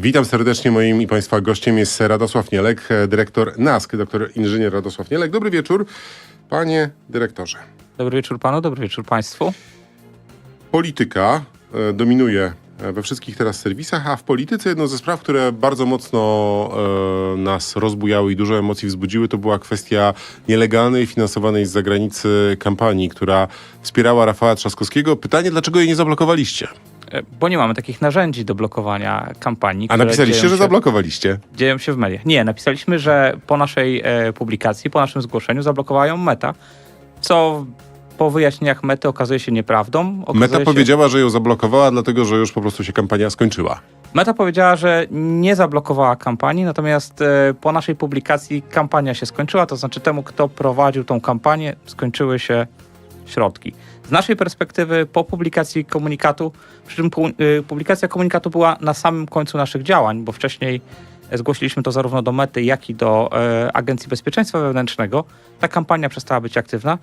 Witam serdecznie. Moim i Państwa gościem jest Radosław Nielek, e, dyrektor NASK, doktor inżynier Radosław Nielek. Dobry wieczór, panie dyrektorze. Dobry wieczór panu, dobry wieczór państwu. Polityka e, dominuje e, we wszystkich teraz serwisach, a w polityce jedną ze spraw, które bardzo mocno e, nas rozbujały i dużo emocji wzbudziły, to była kwestia nielegalnej, finansowanej z zagranicy kampanii, która wspierała Rafała Trzaskowskiego. Pytanie, dlaczego jej nie zablokowaliście? E, Bo nie mamy takich narzędzi do blokowania kampanii. A napisaliście, dzieją że się- zablokowaliście. Dzieją się w mediach. Nie, napisaliśmy, że po naszej e, publikacji, po naszym zgłoszeniu zablokowają Meta, co po wyjaśnieniach Mety okazuje się nieprawdą. Okazuje Meta się... powiedziała, że ją zablokowała, dlatego że już po prostu się kampania skończyła. Meta powiedziała, że nie zablokowała kampanii, natomiast e, po naszej publikacji kampania się skończyła, to znaczy temu, kto prowadził tą kampanię, skończyły się środki. Z naszej perspektywy po publikacji komunikatu, przy czym y, publikacja komunikatu była na samym końcu naszych działań, bo wcześniej e, zgłosiliśmy to zarówno do Mety, jak i do e, Agencji Bezpieczeństwa Wewnętrznego, ta kampania przestała być aktywna.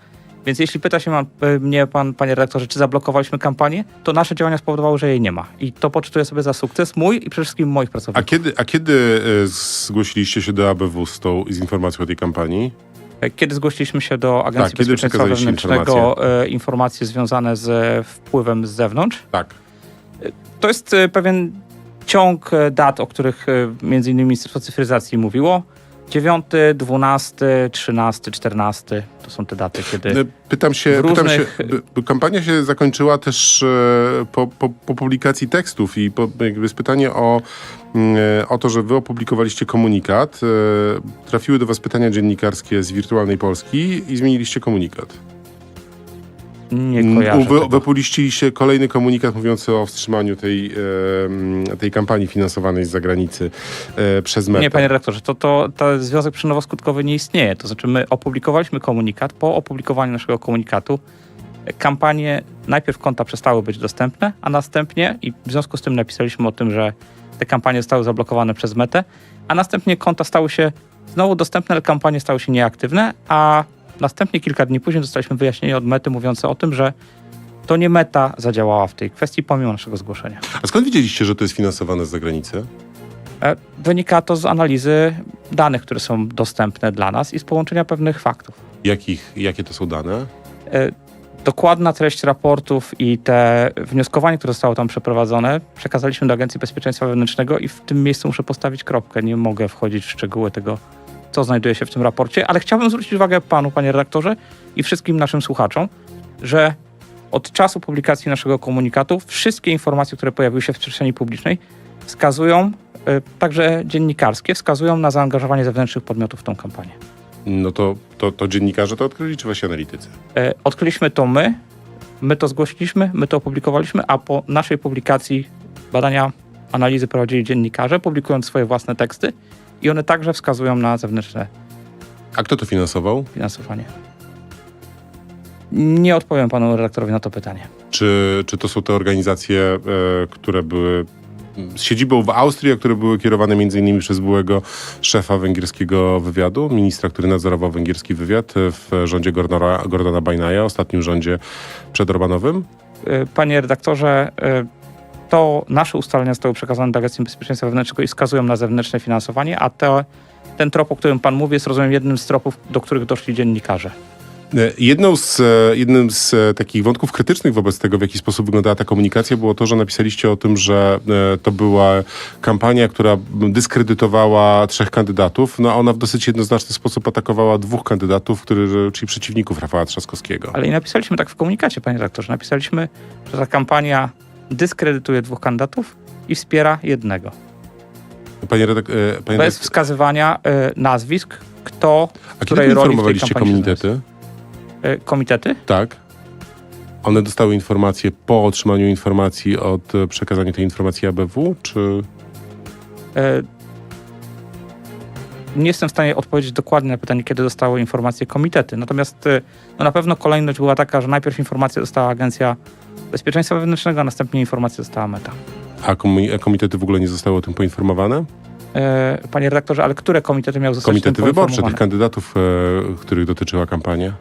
Więc jeśli pyta się e, mnie pan, panie redaktorze, czy zablokowaliśmy kampanię, to nasze działania spowodowały, że jej nie ma. I to poczytuję sobie za sukces mój i przede wszystkim moich A pracowników. kiedy, a kiedy zgłosiliście się do ABW z, tą, z informacją o tej kampanii? E, Kiedy zgłosiliśmy się do Agencji Tak, Bezpieczeństwa Wewnętrznego e, informacje związane z e, wpływem z zewnątrz, Tak. to jest e, pewien ciąg e, dat, o których e, między innymi Ministerstwo Cyfryzacji mówiło. 9, 12, 13, 14 to są te daty, kiedy... E, Pytam się, w pytam różnych- się kampania się zakończyła też e, po, po, po publikacji tekstów i po, jakby jest pytanie o, mm, e, o to, że wy opublikowaliście komunikat, trafiły do was pytania dziennikarskie z Wirtualnej Polski i zmieniliście komunikat. Nie kojarzę Mm, Wy, tego. wypuściliście kolejny komunikat mówiący o wstrzymaniu tej, e, tej kampanii finansowanej z zagranicy e, przez Metę. Nie, panie redaktorze, to, to, to związek przyczynowo-skutkowy nie istnieje. To znaczy my opublikowaliśmy komunikat, po opublikowaniu naszego komunikatu e, kampanie, najpierw konta przestały być dostępne, a następnie, i w związku z tym napisaliśmy o tym, że te kampanie zostały zablokowane przez Metę, a następnie konta stały się znowu dostępne, ale kampanie stały się nieaktywne, a następnie kilka dni później dostaliśmy wyjaśnienie od Mety mówiące o tym, że to nie Meta zadziałała w tej kwestii pomimo naszego zgłoszenia. A skąd wiedzieliście, że to jest finansowane z zagranicy? E, Wynika to z analizy danych, które są dostępne dla nas i z połączenia pewnych faktów. Jakich, jakie to są dane? E, Dokładna treść raportów i te wnioskowanie, które zostało tam przeprowadzone, przekazaliśmy do Agencji Bezpieczeństwa Wewnętrznego i w tym miejscu muszę postawić kropkę. Nie mogę wchodzić w szczegóły tego, co znajduje się w tym raporcie, ale chciałbym zwrócić uwagę panu, panie redaktorze, i wszystkim naszym słuchaczom, że od czasu publikacji naszego komunikatu wszystkie informacje, które pojawiły się w przestrzeni publicznej, wskazują, e, także dziennikarskie, wskazują na zaangażowanie zewnętrznych podmiotów w tą kampanię. No to, to, to dziennikarze to odkryli, czy wasi analitycy? E, Odkryliśmy to my, my to zgłosiliśmy, my to opublikowaliśmy, a po naszej publikacji badania, analizy prowadzili dziennikarze, publikując swoje własne teksty i one także wskazują na zewnętrzne A kto to finansował? finansowanie. Nie odpowiem panu redaktorowi na to pytanie. Czy, czy to są te organizacje, e, które były z siedzibą w Austrii, a które były kierowane między innymi przez byłego szefa węgierskiego wywiadu, ministra, który nadzorował węgierski wywiad e, w rządzie Gordona, Gordona Bajnaja, ostatnim rządzie przedorbanowym? E, Panie redaktorze, e, to nasze ustalenia zostały przekazane Agencji Bezpieczeństwa Wewnętrznego i wskazują na zewnętrzne finansowanie, a te, ten trop, o którym pan mówi, jest rozumiem jednym z tropów, do których doszli dziennikarze. E, Jedną z, e, jednym z e, takich wątków krytycznych wobec tego, w jaki sposób wyglądała ta komunikacja, było to, że napisaliście o tym, że to była kampania, która dyskredytowała trzech kandydatów. No, a ona w dosyć jednoznaczny sposób atakowała dwóch kandydatów, który, czyli przeciwników Rafała Trzaskowskiego. Ale i napisaliśmy tak w komunikacie, panie redaktorze. Napisaliśmy, że ta kampania dyskredytuje dwóch kandydatów i wspiera jednego. Panie e, panie Bez wskazywania e, nazwisk, kto, a kiedy której roli w tej informowaliście kampanii się komitety? e, komitety. Tak. One dostały informacje po otrzymaniu informacji od e, przekazania tej informacji ABW, czy... E, nie jestem w stanie odpowiedzieć dokładnie na pytanie, kiedy dostały informacje komitety. Natomiast e, no na pewno kolejność była taka, że najpierw informację dostała Agencja Bezpieczeństwa Wewnętrznego, a następnie informację dostała Meta. A a komitety w ogóle nie zostały o tym poinformowane? E, Panie redaktorze, ale które komitety miały zostać Komitety wyborcze tych kandydatów, e, których dotyczyła kampania.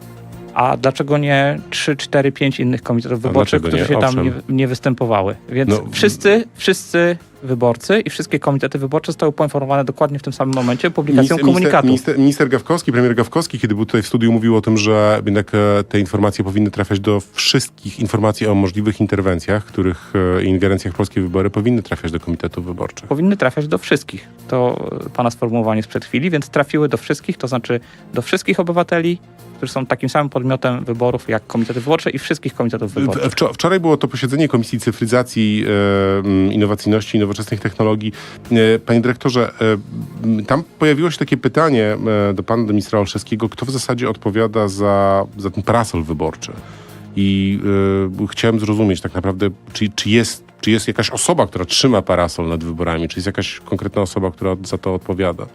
A dlaczego nie 3, 4, 5 innych komitetów wyborczych, które nie? się tam nie, Owszem. nie występowały? Więc No, wszyscy, wszyscy wyborcy i wszystkie komitety wyborcze zostały poinformowane dokładnie w tym samym momencie publikacją Minister- komunikatu. Minister, minister Gawkowski, premier Gawkowski, kiedy był tutaj w studiu, mówił o tym, że jednak e, te informacje powinny trafiać do wszystkich informacji o możliwych interwencjach, których e, ingerencjach w polskie wybory powinny trafiać do komitetów wyborczych. powinny trafiać do wszystkich. To e, pana sformułowanie sprzed chwili, więc trafiły do wszystkich, to znaczy do wszystkich obywateli, którzy są takim samym podmiotem wyborów jak komitety wyborcze i wszystkich komitetów wyborczych. Wczoraj było to posiedzenie Komisji Cyfryzacji, Innowacyjności i Nowoczesnych Technologii. E, Panie dyrektorze, e, tam pojawiło się takie pytanie e, do pana, do ministra Olszewskiego, kto w zasadzie odpowiada za, za ten parasol wyborczy. I chciałem zrozumieć tak naprawdę, czy, czy, jest, czy jest jakaś osoba, która trzyma parasol nad wyborami, czy jest jakaś konkretna osoba, która za to odpowiada.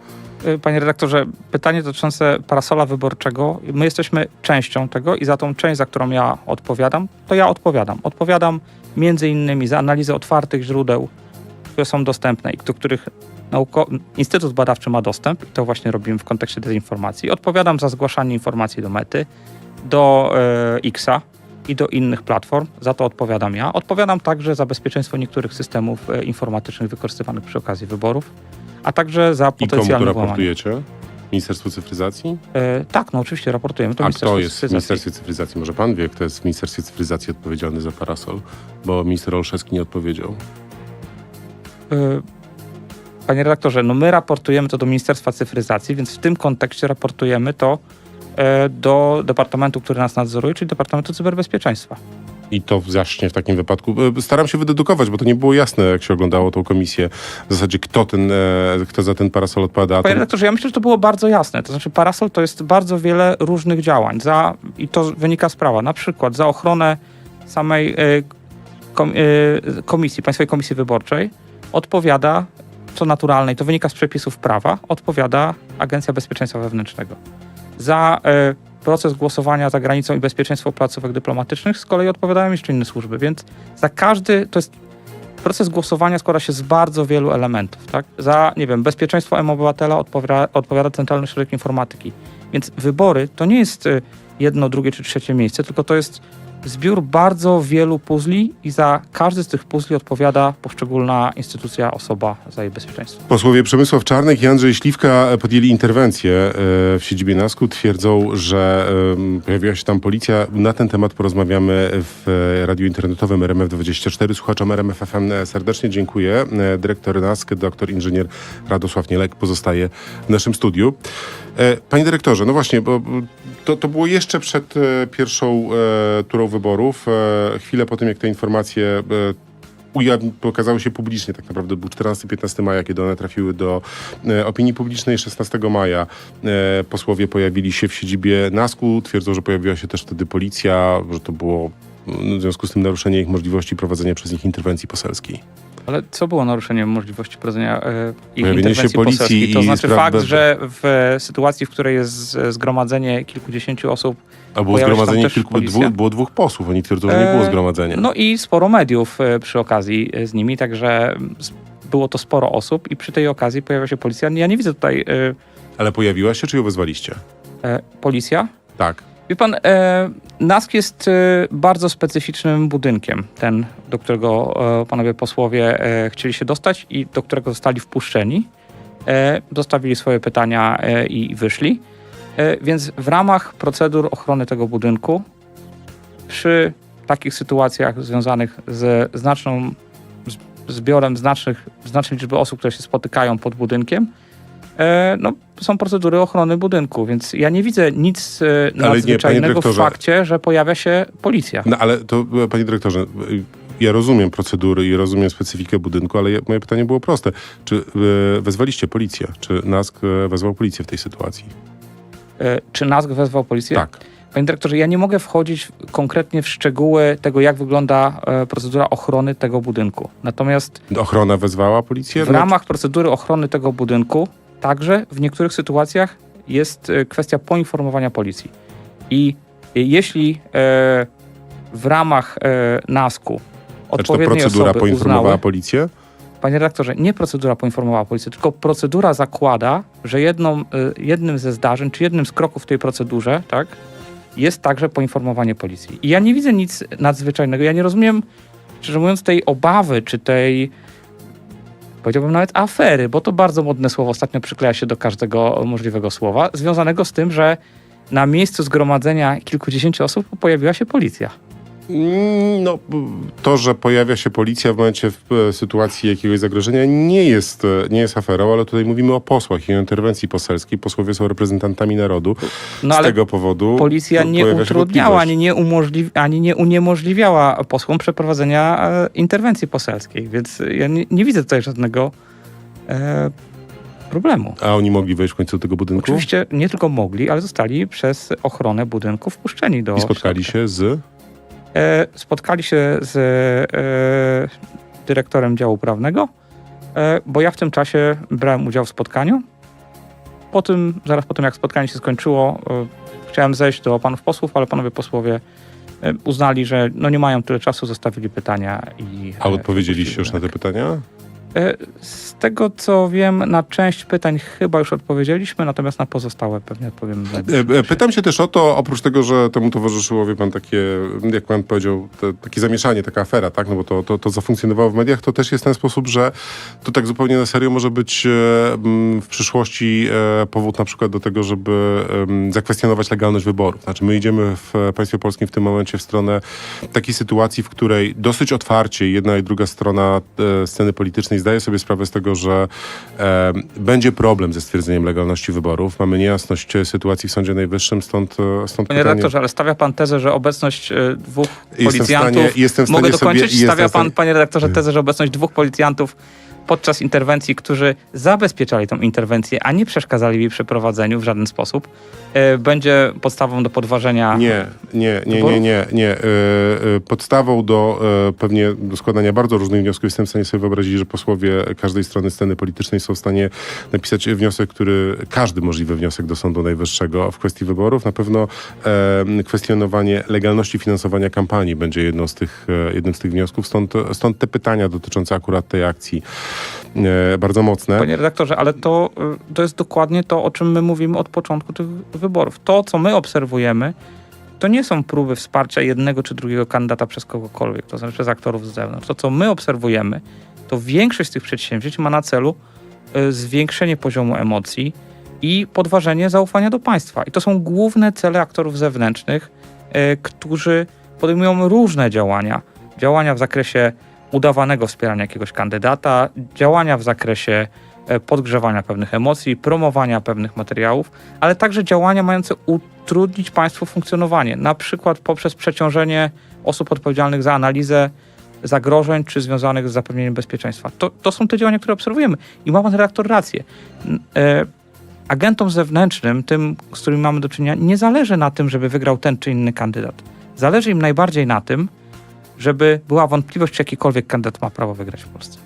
Panie redaktorze, pytanie dotyczące parasola wyborczego. My jesteśmy częścią tego i za tą część, za którą ja odpowiadam, to ja odpowiadam. Odpowiadam między innymi za analizę otwartych źródeł, które są dostępne i do których nauko- Instytut Badawczy ma dostęp i to właśnie robimy w kontekście dezinformacji. Odpowiadam za zgłaszanie informacji do Mety, do e, Xa i do innych platform. Za to odpowiadam ja. Odpowiadam także za bezpieczeństwo niektórych systemów e, informatycznych wykorzystywanych przy okazji wyborów, a także za I komu potencjalne raportujecie? Ministerstwu Cyfryzacji? E, tak, no oczywiście raportujemy. To A Ministerstwo kto jest w. Ministerstwie Cyfryzacji? Może pan wie, kto jest w Ministerstwie Cyfryzacji odpowiedzialny za parasol? Bo minister Olszewski nie odpowiedział. E, Panie redaktorze, no my raportujemy to do Ministerstwa Cyfryzacji, więc w tym kontekście raportujemy to e, do departamentu, który nas nadzoruje, czyli Departamentu Cyberbezpieczeństwa. I to właśnie w takim wypadku. e, Staram się wydedukować, bo to nie było jasne, jak się oglądało tą komisję. W zasadzie kto, ten, kto za ten parasol odpowiada. Panie ten, redaktorze, ja myślę, że to było bardzo jasne. To znaczy parasol to jest bardzo wiele różnych działań za, i to wynika z prawa. Na przykład za ochronę samej kom, komisji, Państwowej Komisji Wyborczej odpowiada, co naturalne i to wynika z przepisów prawa, odpowiada Agencja Bezpieczeństwa Wewnętrznego. Za e, proces głosowania za granicą i bezpieczeństwo placówek dyplomatycznych z kolei odpowiadają jeszcze inne służby, więc za każdy, to jest proces głosowania składa się z bardzo wielu elementów, tak? Za, nie wiem, bezpieczeństwo M-Obywatela odpowiada, odpowiada Centralny Ośrodek Informatyki. Więc wybory to nie jest y, jedno, drugie czy trzecie miejsce, tylko to jest zbiór bardzo wielu puzli i za każdy z tych puzli odpowiada poszczególna instytucja, osoba za jej bezpieczeństwo. Posłowie Przemysław Czarnek i Andrzej Śliwka podjęli interwencję e, w siedzibie NASK-u. Twierdzą, że pojawiła się tam policja. Na ten temat porozmawiamy w e, radiu internetowym RMF24. Słuchaczom RMF FM serdecznie dziękuję. E, Dyrektor NASK, doktor inżynier Radosław Nielek pozostaje w naszym studiu. E, Panie dyrektorze, no właśnie, bo to, to było jeszcze przed e, pierwszą e, turą wyborów. E, chwilę po tym, jak te informacje ujawni, pokazały się publicznie, tak naprawdę był 14-15 maja, kiedy one trafiły do e, opinii publicznej. 16 maja e, posłowie pojawili się w siedzibie NASK-u. Twierdzą, że pojawiła się też wtedy policja, że to było w związku z tym naruszenie ich możliwości prowadzenia przez nich interwencji poselskiej. Ale co było naruszeniem możliwości prowadzenia e, ich interwencji policji poselskiej? To znaczy fakt, że w sytuacji, w której jest zgromadzenie kilkudziesięciu osób, A było zgromadzenie kilku, dwu, było dwóch posłów, oni twierdzą, że nie było E, zgromadzenia. No i sporo mediów e, przy okazji e, z nimi, także było to sporo osób i przy tej okazji pojawia się policja. Ja nie widzę tutaj Ale pojawiła się, czy ją wezwaliście? policja. Tak. Wie pan, e, NASK jest e, bardzo specyficznym budynkiem, ten, do którego e, panowie posłowie e, chcieli się dostać i do którego zostali wpuszczeni. E, dostawili swoje pytania e, i wyszli. E, więc w ramach procedur ochrony tego budynku, przy takich sytuacjach związanych ze znaczną zbiorem znacznych, znacznej liczby osób, które się spotykają pod budynkiem, e, no, są procedury ochrony budynku, więc ja nie widzę nic e, Ale nie, nadzwyczajnego w fakcie, że pojawia się policja. No ale to, e, panie dyrektorze, e, ja rozumiem procedury i rozumiem specyfikę budynku, ale moje pytanie było proste. Czy e, wezwaliście policję? Czy NASK e, wezwał policję w tej sytuacji? E, Czy NASK wezwał policję? Tak. Panie dyrektorze, ja nie mogę wchodzić konkretnie w szczegóły tego, jak wygląda e, procedura ochrony tego budynku. Natomiast Ochrona wezwała policję? w No, ramach procedury ochrony tego budynku także w niektórych sytuacjach jest e, kwestia poinformowania policji. I e, jeśli e, w ramach NASK-u Znaczy to odpowiednie procedura osoby poinformowała uznały, policję? Panie redaktorze, nie procedura poinformowała policję, tylko procedura zakłada, że jedną, jednym ze zdarzeń, czy jednym z kroków w tej procedurze, tak, jest także poinformowanie policji. I ja nie widzę nic nadzwyczajnego. Ja nie rozumiem, szczerze mówiąc, tej obawy, czy tej powiedziałbym nawet afery, bo to bardzo modne słowo ostatnio przykleja się do każdego możliwego słowa, związanego z tym, że na miejscu zgromadzenia kilkudziesięciu osób pojawiła się policja. Mm, No, to, że pojawia się policja w momencie w e, sytuacji jakiegoś zagrożenia nie jest, e, nie jest aferą, ale tutaj mówimy o posłach i o interwencji poselskiej. Posłowie są reprezentantami narodu. No Z tego powodu policja po- nie utrudniała, ani nie, umożliwi, ani nie uniemożliwiała posłom przeprowadzenia e, interwencji poselskiej, więc ja nie, nie widzę tutaj żadnego e, problemu. A oni mogli wejść w końcu do tego budynku Oczywiście nie tylko mogli, ale zostali przez ochronę budynku wpuszczeni do i spotkali środka. się z... E, spotkali się z e, dyrektorem działu prawnego, e, bo ja w tym czasie brałem udział w spotkaniu. Po tym, zaraz po tym jak spotkanie się skończyło, chciałem zejść do panów posłów, ale panowie posłowie uznali, że no nie mają tyle czasu, zostawili pytania i... A odpowiedzieliście już na te pytania? E, Z tego co wiem, na część pytań chyba już odpowiedzieliśmy, natomiast na pozostałe pewnie odpowiemy. E, e. Pytam się też o to, oprócz tego, że temu towarzyszyło, wie pan, takie, jak pan powiedział, te, takie zamieszanie, taka afera, tak, no bo to, to, to zafunkcjonowało w mediach, to też jest ten sposób, że to tak zupełnie na serio może być w przyszłości powód na przykład do tego, żeby zakwestionować legalność wyborów. Znaczy my idziemy w państwie polskim w tym momencie w stronę takiej sytuacji, w której dosyć otwarcie jedna i druga strona sceny politycznej zdaje sobie sprawę z tego, że e, będzie problem ze stwierdzeniem legalności wyborów. Mamy niejasność e, sytuacji w Sądzie Najwyższym, stąd, e, stąd Panie pytanie... redaktorze, ale stawia pan tezę, że obecność e, dwóch Jestem w policjantów. stanie- jestem w Mogę stanie sobie- dokończyć? jestem Stawia pan, panie redaktorze, tezę, że obecność dwóch policjantów podczas interwencji, którzy zabezpieczali tą interwencję, a nie przeszkadzali jej przeprowadzeniu w żaden sposób, e, będzie podstawą do podważenia. Nie, nie, nie, nie, nie. nie. E, e, Podstawą do pewnie do składania bardzo różnych wniosków jestem w stanie sobie wyobrazić, że posłowie każdej strony sceny politycznej są w stanie napisać wniosek, który, każdy możliwy wniosek do Sądu Najwyższego w kwestii wyborów. Na pewno kwestionowanie legalności finansowania kampanii będzie jedną z tych, jednym z tych wniosków. Stąd, stąd te pytania dotyczące akurat tej akcji bardzo mocne. Panie redaktorze, ale to, y, to jest dokładnie to, o czym my mówimy od początku tych wyborów. To, co my obserwujemy, to nie są próby wsparcia jednego czy drugiego kandydata przez kogokolwiek, to znaczy przez aktorów z zewnątrz. To, co my obserwujemy, to większość z tych przedsięwzięć ma na celu y, zwiększenie poziomu emocji i podważenie zaufania do państwa. I to są główne cele aktorów zewnętrznych, y, którzy podejmują różne działania. Działania w zakresie udawanego wspierania jakiegoś kandydata, działania w zakresie e, podgrzewania pewnych emocji, promowania pewnych materiałów, ale także działania mające utrudnić państwu funkcjonowanie, na przykład poprzez przeciążenie osób odpowiedzialnych za analizę zagrożeń czy związanych z zapewnieniem bezpieczeństwa. To, to są te działania, które obserwujemy. I ma pan redaktor rację. E, agentom zewnętrznym, tym, z którymi mamy do czynienia, nie zależy na tym, żeby wygrał ten czy inny kandydat. Zależy im najbardziej na tym, żeby była wątpliwość, czy jakikolwiek kandydat ma prawo wygrać w Polsce.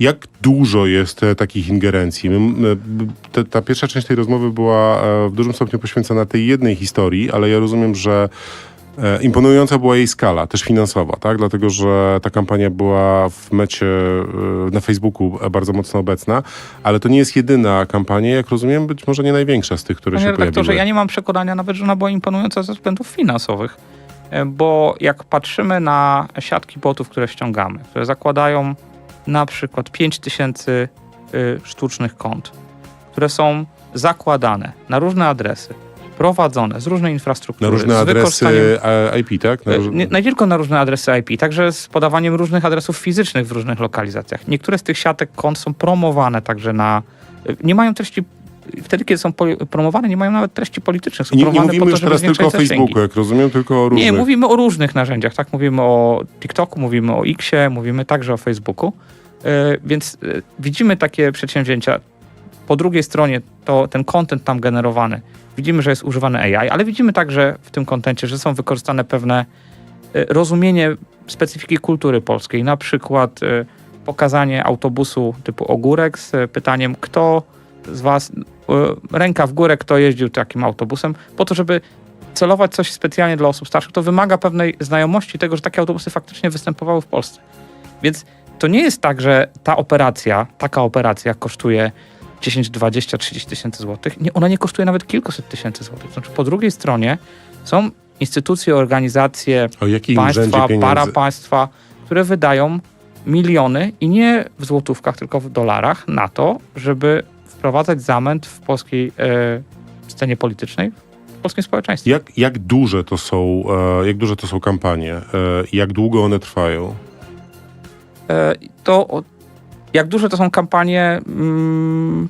Jak dużo jest e, takich ingerencji? Te, ta pierwsza część tej rozmowy była e, w dużym stopniu poświęcona tej jednej historii, ale ja rozumiem, że e, imponująca była jej skala, też finansowa, tak? Dlatego, że ta kampania była w mecie na Facebooku bardzo mocno obecna, ale to nie jest jedyna kampania, jak rozumiem, być może nie największa z tych, które Panie się pojawiły. ja nie mam przekonania nawet, że ona była imponująca ze względów finansowych, bo jak patrzymy na siatki botów, które ściągamy, które zakładają na przykład 5000 y, sztucznych kont, które są zakładane na różne adresy, prowadzone z różnej infrastruktury, Na różne adresy e, IP, tak? Na E, róż- Nie, nie tylko na różne adresy IP, także z podawaniem różnych adresów fizycznych w różnych lokalizacjach. Niektóre z tych siatek kont są promowane także na. e, Nie mają treści. Wtedy, kiedy są promowane, nie mają nawet treści politycznych. Są Nie, nie mówimy po to, już teraz tylko o. Facebooku, jak rozumiem, tylko o różnych. Nie, mówimy o różnych narzędziach, tak? Mówimy o TikToku, mówimy o Xie, mówimy także o Facebooku. E, Więc e, widzimy takie przedsięwzięcia. Po drugiej stronie to ten content tam generowany. Widzimy, że jest używany AI, ale widzimy także w tym kontencie, że są wykorzystane pewne e, rozumienie specyfiki kultury polskiej. Na przykład pokazanie autobusu typu ogórek z pytaniem, kto z was, ręka w górę, kto jeździł takim autobusem, po to, żeby celować coś specjalnie dla osób starszych, to wymaga pewnej znajomości tego, że takie autobusy faktycznie występowały w Polsce. Więc to nie jest tak, że ta operacja, taka operacja kosztuje 10, 20, 30 tysięcy złotych. Nie, ona nie kosztuje nawet kilkuset tysięcy złotych. Znaczy, po drugiej stronie są instytucje, organizacje, państwa, para państwa, które wydają miliony i nie w złotówkach, tylko w dolarach na to, żeby wprowadzać zamęt w polskiej e, scenie politycznej, w polskim społeczeństwie. Jak, jak duże to są, e, jak duże to są kampanie? E, i jak długo one trwają? To jak duże to są kampanie, mm,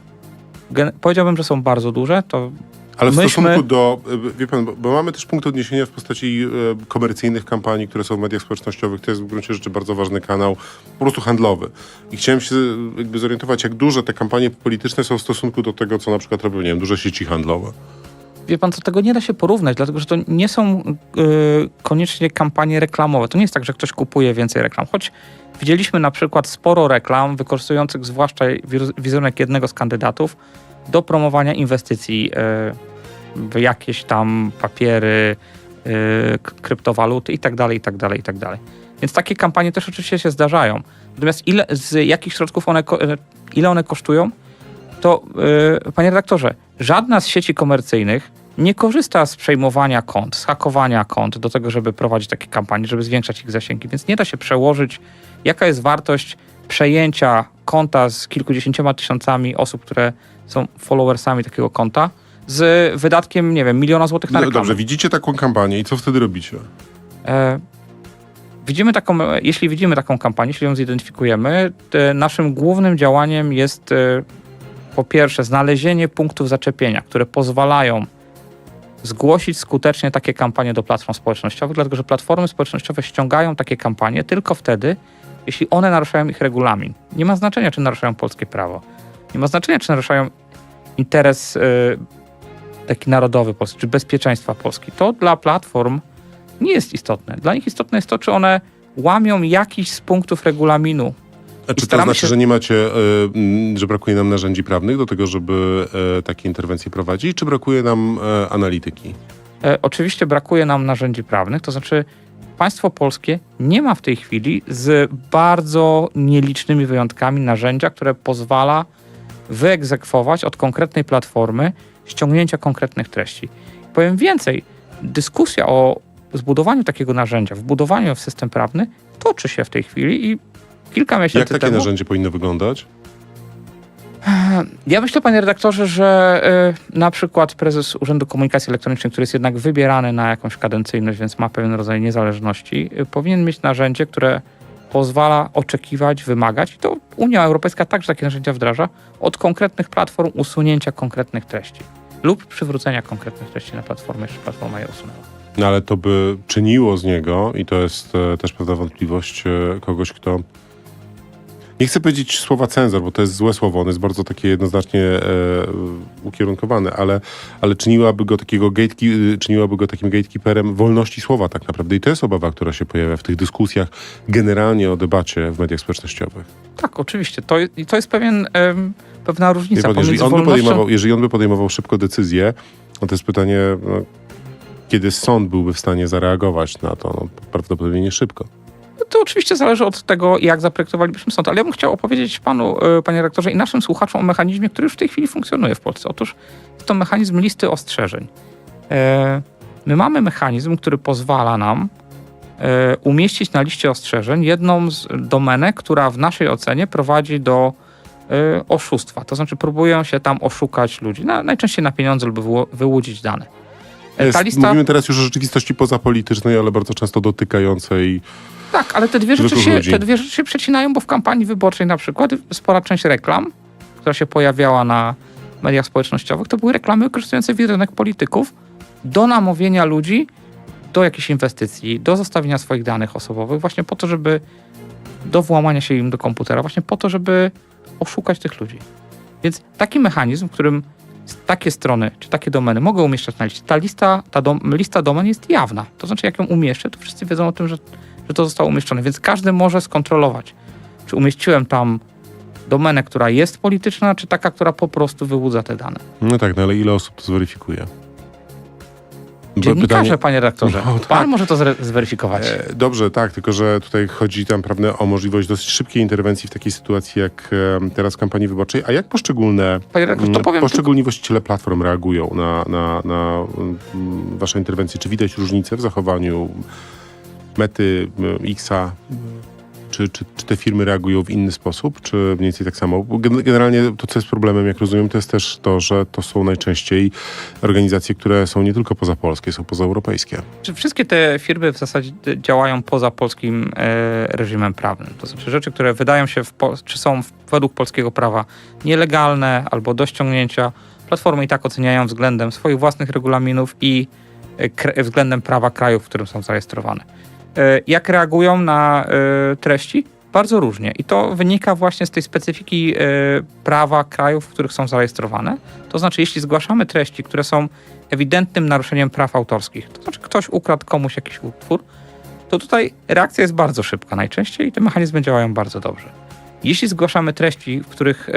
powiedziałbym, że są bardzo duże, to Ale w Myśmy- stosunku do, e, wie pan, bo, bo mamy też punkt odniesienia w postaci e, komercyjnych kampanii, które są w mediach społecznościowych. To jest w gruncie rzeczy bardzo ważny kanał, po prostu handlowy. I chciałem się e, jakby zorientować, jak duże te kampanie polityczne są w stosunku do tego, co na przykład robią, nie wiem, duże sieci handlowe. Wie pan, co tego nie da się porównać, dlatego że to nie są y, koniecznie kampanie reklamowe. To nie jest tak, że ktoś kupuje więcej reklam. Choć widzieliśmy na przykład sporo reklam wykorzystujących zwłaszcza wiz- wizerunek jednego z kandydatów do promowania inwestycji y, w jakieś tam papiery, k- kryptowaluty i tak dalej, i tak dalej, i tak dalej. Więc takie kampanie też oczywiście się zdarzają. Natomiast ile, z jakich środków one, y, ile one kosztują, to panie redaktorze, żadna z sieci komercyjnych nie korzysta z przejmowania kont, z hakowania kont do tego, żeby prowadzić takie kampanie, żeby zwiększać ich zasięgi, więc nie da się przełożyć, jaka jest wartość przejęcia konta z kilkudziesięcioma tysiącami osób, które są followersami takiego konta, z wydatkiem, nie wiem, miliona złotych na No, reklamę. dobrze, widzicie taką kampanię i co wtedy robicie? E, Widzimy taką, jeśli widzimy taką kampanię, jeśli ją zidentyfikujemy, to naszym głównym działaniem jest e, po pierwsze znalezienie punktów zaczepienia, które pozwalają zgłosić skutecznie takie kampanie do platform społecznościowych, dlatego że platformy społecznościowe ściągają takie kampanie tylko wtedy, jeśli one naruszają ich regulamin. Nie ma znaczenia, czy naruszają polskie prawo. Nie ma znaczenia, czy naruszają interes e, taki narodowy Polski, czy bezpieczeństwa Polski. To dla platform nie jest istotne. Dla nich istotne jest to, czy one łamią jakiś z punktów regulaminu. A czy to znaczy, się- że nie macie, e, mm, że brakuje nam narzędzi prawnych do tego, żeby e, takie interwencje prowadzić, czy brakuje nam e, analityki? E, oczywiście brakuje nam narzędzi prawnych, to znaczy państwo polskie nie ma w tej chwili z bardzo nielicznymi wyjątkami narzędzia, które pozwala wyegzekwować od konkretnej platformy ściągnięcia konkretnych treści. Powiem więcej, dyskusja o zbudowaniu takiego narzędzia, wbudowaniu w system prawny toczy się w tej chwili i kilka miesięcy Jak takie temu... narzędzie powinno wyglądać? Ja myślę, panie redaktorze, że y, na przykład prezes Urzędu Komunikacji Elektronicznej, który jest jednak wybierany na jakąś kadencyjność, więc ma pewien rodzaj niezależności, y, powinien mieć narzędzie, które pozwala oczekiwać, wymagać, i to Unia Europejska także takie narzędzia wdraża, od konkretnych platform usunięcia konkretnych treści lub przywrócenia konkretnych treści na platformę, jeśli platforma je usunęła. No ale to by czyniło z niego, i to jest e, też pewna wątpliwość, e, kogoś, kto. Nie chcę powiedzieć słowa cenzor, bo to jest złe słowo, ono jest bardzo takie jednoznacznie e, ukierunkowane, ale, ale czyniłaby go takiego gatekeep, czyniłaby go takim gatekeeperem wolności słowa tak naprawdę. I to jest obawa, która się pojawia w tych dyskusjach generalnie o debacie w mediach społecznościowych. Tak, oczywiście. To, to jest pewien, em, pewna różnica pan, jeżeli, on by wolnością... podejmował, jeżeli on by podejmował szybko decyzję, no to jest pytanie, no, kiedy sąd byłby w stanie zareagować na to? No, prawdopodobnie nie szybko. To oczywiście zależy od tego, jak zaprojektowalibyśmy sąd, ale ja bym chciał opowiedzieć panu, e, panie rektorze, i naszym słuchaczom o mechanizmie, który już w tej chwili funkcjonuje w Polsce. Otóż to mechanizm listy ostrzeżeń. E, My mamy mechanizm, który pozwala nam e, umieścić na liście ostrzeżeń jedną z domenek, która w naszej ocenie prowadzi do e, oszustwa. To znaczy próbują się tam oszukać ludzi, na, najczęściej na pieniądze lub wyłudzić dane. Jest, Ta lista... Mówimy teraz już o rzeczywistości pozapolitycznej, ale bardzo często dotykającej. Tak, ale te dwie, rzeczy się, te dwie rzeczy się przecinają, bo w kampanii wyborczej na przykład spora część reklam, która się pojawiała na mediach społecznościowych, to były reklamy wykorzystujące wizerunek polityków do namówienia ludzi do jakichś inwestycji, do zostawienia swoich danych osobowych, właśnie po to, żeby do włamania się im do komputera, właśnie po to, żeby oszukać tych ludzi. Więc taki mechanizm, w którym takie strony czy takie domeny mogę umieszczać na liście, ta lista, ta dom, lista domen jest jawna. To znaczy, jak ją umieszczę, to wszyscy wiedzą o tym, że że to zostało umieszczone, więc każdy może skontrolować, czy umieściłem tam domenę, która jest polityczna, czy taka, która po prostu wyłudza te dane. No tak, no ale ile osób to zweryfikuje? Dziennikarze, panie redaktorze, No, tak. pan może to zweryfikować. E, Dobrze, tak, tylko że tutaj chodzi tam prawdę o możliwość dosyć szybkiej interwencji w takiej sytuacji jak e, teraz w kampanii wyborczej. A jak poszczególne, Panie redaktorze, to mm, powiem poszczególni właściciele platform reagują na, na, na mm, wasze interwencje? Czy widać różnicę w zachowaniu Mety, m, Xa? czy, czy, czy te firmy reagują w inny sposób, czy mniej więcej tak samo? Generalnie to, co jest problemem, jak rozumiem, to jest też to, że to są najczęściej organizacje, które są nie tylko pozapolskie, są pozaeuropejskie. Czy wszystkie te firmy w zasadzie działają poza polskim e, reżimem prawnym? To znaczy rzeczy, które wydają się, w, czy są według polskiego prawa nielegalne albo do ściągnięcia, platformy i tak oceniają względem swoich własnych regulaminów i e, względem prawa kraju, w którym są zarejestrowane. E, jak reagują na e, treści? Bardzo różnie. I to wynika właśnie z tej specyfiki e, prawa krajów, w których są zarejestrowane. To znaczy, jeśli zgłaszamy treści, które są ewidentnym naruszeniem praw autorskich, to znaczy ktoś ukradł komuś jakiś utwór, to tutaj reakcja jest bardzo szybka najczęściej i te mechanizmy działają bardzo dobrze. Jeśli zgłaszamy treści, w których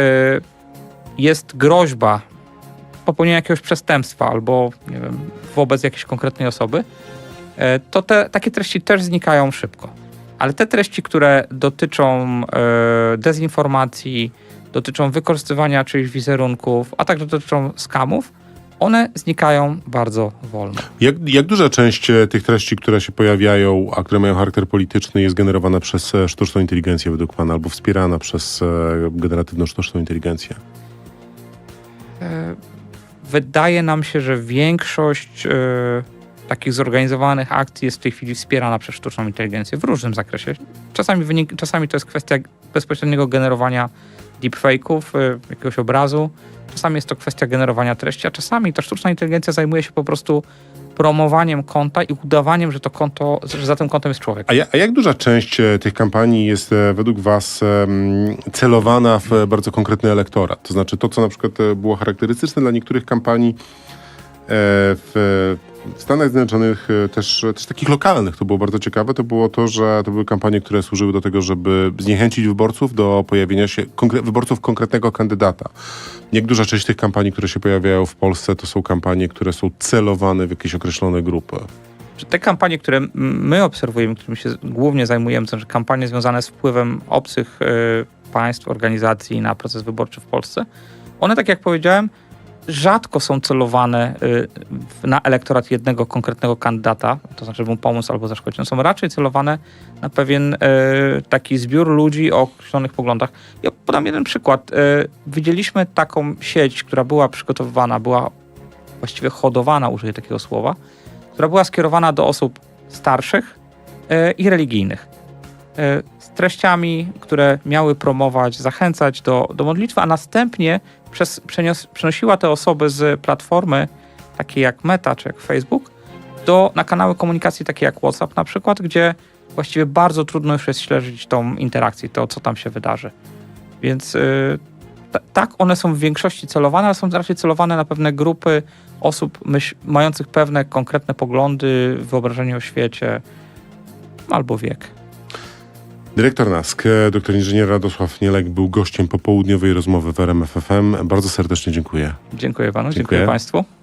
jest groźba popełnienia jakiegoś przestępstwa albo nie wiem, wobec jakiejś konkretnej osoby, to te, takie treści też znikają szybko. Ale te treści, które dotyczą e, dezinformacji, dotyczą wykorzystywania czyichś wizerunków, a także dotyczą skamów, one znikają bardzo wolno. Jak, jak duża część e, tych treści, które się pojawiają, a które mają charakter polityczny, jest generowana przez e, sztuczną inteligencję według Pana, albo wspierana przez e, generatywną sztuczną inteligencję? E, Wydaje nam się, że większość e, takich zorganizowanych akcji jest w tej chwili wspierana przez sztuczną inteligencję w różnym zakresie. Czasami, wynik, czasami to jest kwestia bezpośredniego generowania deepfake'ów, e, jakiegoś obrazu, czasami jest to kwestia generowania treści, a czasami ta sztuczna inteligencja zajmuje się po prostu promowaniem konta i udawaniem, że to konto, że za tym kontem jest człowiek. A, ja, a jak duża część e, tych kampanii jest e, według Was celowana w e, bardzo konkretny elektorat? To znaczy to, co na przykład było charakterystyczne dla niektórych kampanii w, w Stanach Zjednoczonych, e, też, też takich lokalnych, to było bardzo ciekawe, to było to, że to były kampanie, które służyły do tego, żeby zniechęcić wyborców do pojawienia się, konkre- wyborców konkretnego kandydata. Jak duża część tych kampanii, które się pojawiają w Polsce, to są kampanie, które są celowane w jakieś określone grupy. te kampanie, które my obserwujemy, którymi się głównie zajmujemy, to znaczy kampanie związane z wpływem obcych y, państw, organizacji na proces wyborczy w Polsce, one, tak jak powiedziałem, rzadko są celowane y, na elektorat jednego konkretnego kandydata, to znaczy, żeby mu pomóc albo zaszkodzić. One są raczej celowane na pewien y, taki zbiór ludzi o określonych poglądach. Ja podam jeden przykład. Y, widzieliśmy taką sieć, która była przygotowywana, była właściwie hodowana, użyję takiego słowa, która była skierowana do osób starszych i religijnych. Treściami, które miały promować, zachęcać do, do modlitwy, a następnie przez, przenios, przenosiła te osoby z platformy, takiej jak Meta czy jak Facebook, do, na kanały komunikacji takie jak WhatsApp na przykład, gdzie właściwie bardzo trudno już jest śledzić tą interakcję, to co tam się wydarzy. Więc ta- tak, one są w większości celowane, ale są raczej celowane na pewne grupy osób mających pewne konkretne poglądy, wyobrażenie o świecie albo wiek. Dyrektor NASK, doktor inżynier Radosław Nielek był gościem popołudniowej rozmowy w RMF FM. Bardzo serdecznie dziękuję. Dziękuję panu, Dziękuję. dziękuję państwu.